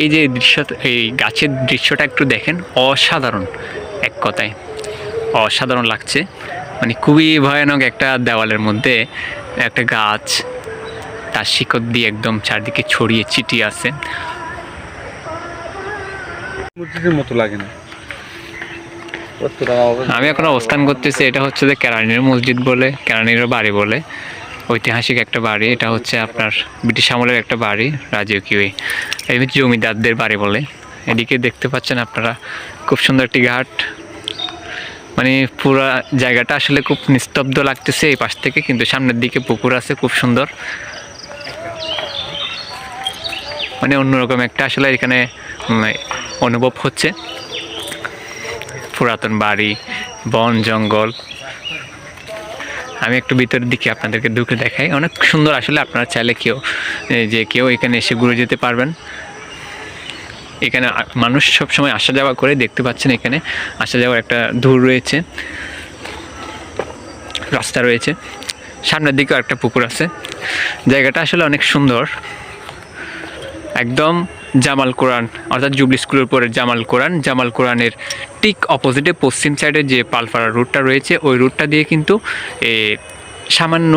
এই যে দৃশ্য এই গাছের দৃশ্যটা একটু দেখেন অসাধারণ এক কথায়। অসাধারণ লাগছে। মানে খুবই ভয়ানক একটা দেওয়ালের মধ্যে একটা গাছ তার শিকড় দিয়ে একদম চারদিকে ছড়িয়ে ছিটিয়ে আছে। মতো লাগে না। আমি এখন অবস্থান করতেছি এটা হচ্ছে যে কেরানির মসজিদ বলে কেরানির বাড়ি বলে। ঐতিহাসিক একটা বাড়ি। এটা হচ্ছে আপনার ব্রিটিশ আমলের একটা বাড়ি, রাজকীয়। এই জমিদারদের বাড়ি বলে। এদিকে দেখতে পাচ্ছেন আপনারা, খুব সুন্দর একটি ঘাট। মানে পুরা জায়গাটা আসলে খুব নিস্তব্ধ লাগতেছে এই পাশ থেকে, কিন্তু সামনের দিকে পুকুর আছে, খুব সুন্দর। মানে অন্যরকম একটা আসলে এখানে অনুভব হচ্ছে। পুরাতন বাড়ি, বন, জঙ্গল। আমি একটু ভিতরের দিকে আপনাদেরকে ঢুকে দেখাই। অনেক সুন্দর আসলে আপনারা চাইলে কেউ যে কেউ এখানে এসে ঘুরে যেতে পারবেন। এখানে মানুষ সবসময় আসা যাওয়া করে, দেখতে পাচ্ছেন এখানে। আসা যাওয়ার একটা দূর রয়েছে। রাস্তা রয়েছে। সামনের দিকেও একটা পুকুর আছে। জায়গাটা আসলে অনেক সুন্দর। একদম জামাল কোরআন অর্থাৎ জুবলি স্কুলের পরে জামাল কোরআন। জামাল কোরআনের ঠিক অপোজিটে পশ্চিম সাইডে যে পালপাড়া রুটটা রয়েছে ওই রুটটা দিয়ে কিন্তু এ, সামান্য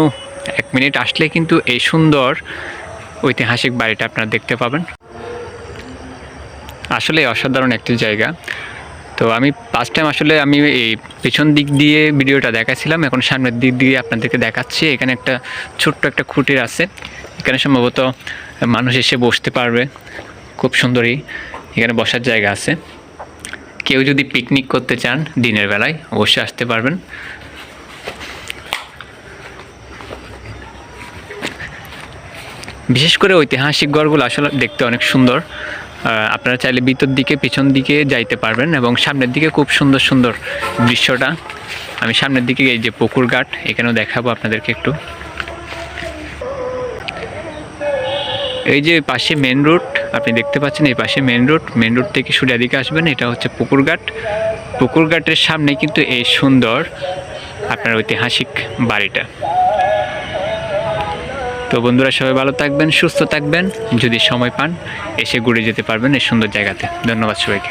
এক মিনিট আসলে কিন্তু এই সুন্দর ঐতিহাসিক বাড়িটা আপনারা দেখতে পাবেন। আসলে অসাধারণ একটি জায়গা। তো আমি ফার্স্ট টাইম আসলে আমি এই পেছন দিক দিয়ে ভিডিওটা দেখাচ্ছিলাম এখন সামনের দিক দিয়ে আপনাদেরকে দেখাচ্ছি। এখানে একটা ছোট্ট একটা খুঁটির আছে। এখানে সম্ভবত মানুষ এসে বসতে পারবে। খুব সুন্দরই এখানে বসার জায়গা আছে। কেউ যদি পিকনিক করতে চান দিনের বেলায়, অবশ্যই আসতে পারবেন। বিশেষ করে ঐতিহাসিক গড়গুলো আসলে দেখতে অনেক সুন্দর। আপনারা চাইলে ভিতর দিকে, পিছন দিকে যাইতে পারবেন এবং সামনের দিকে খুব সুন্দর সুন্দর দৃশ্যটা। আমি সামনের দিকে এই যে পুকুর ঘাট, এখানেও দেখাবো আপনাদেরকে একটু। এই যে পাশে মেন রোড আপনি দেখতে পাচ্ছেন এই পাশে মেন রোড মেন রোড থেকে দিকে আসবেন, এটা হচ্ছে পুকুরঘাট। পুকুরঘাটের সামনে কিন্তু এই সুন্দর আপনার ঐতিহাসিক বাড়িটা। তো বন্ধুরা, সবাই ভালো থাকবেন, সুস্থ থাকবেন, যদি সময় পান, এসে ঘুরে যেতে পারবেন এই সুন্দর জায়গাতে। ধন্যবাদ সবাইকে।